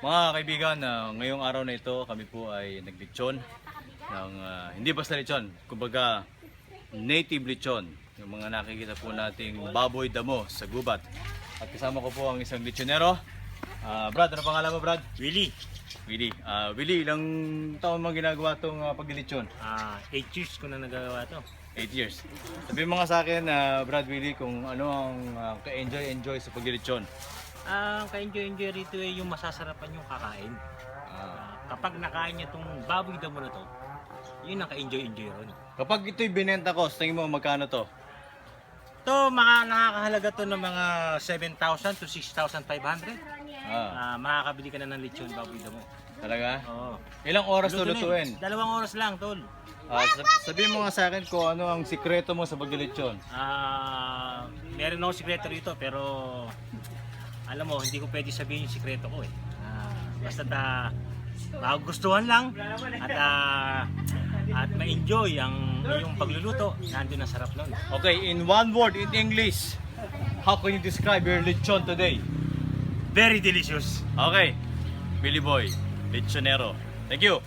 Mga kaibigan, ah, ngayong araw na ito kami po ay naglitsyon ng ah, hindi basta lechon, kumbaga native lechon. Yung mga nakikita po nating baboy damo sa gubat. At kasama ko po ang isang lechonero. Ah, Brad, ano pangalan mo Brad? Willie, Willie. Ah, Willie, ilang taon mo ginagawa itong uh, paglilitsyon? ah 8 years ko na nagagawa to. 8 years. Sabi mo nga sa akin, ah, Brad Willie, kung ano ang ah, ka-enjoy-enjoy sa paglilitsyon. Ang ka-enjoy-enjoy rito ay yung masasarapan yung kakain. Ah, kapag nakain niya itong baboy damo na to, yun ang ka-enjoy-enjoy ron. kapag ito'y binenta ko, tingin mo magkano to? To, mga nakakahalaga to ng mga 7,000 to 6,500. Ah, Ah, makakabili ka na ng lechon baboy damo. talaga? Oo. Ilang oras to lutuin? Dalawang oras lang, tol. Ah, sab- sabihin mo nga sa akin kung ano ang sikreto mo sa paglilitsyon. Ah, meron akong sikreto rito pero alam mo, hindi ko pwede sabihin yung sikreto ko eh. Ah, basta ta magustuhan lang at ah, at ma-enjoy ang yung pagluluto, nandun ang sarap nun. Okay, in one word, in English, how can you describe your lechon today? Very delicious. Okay, Billy Boy, lechonero. Thank you.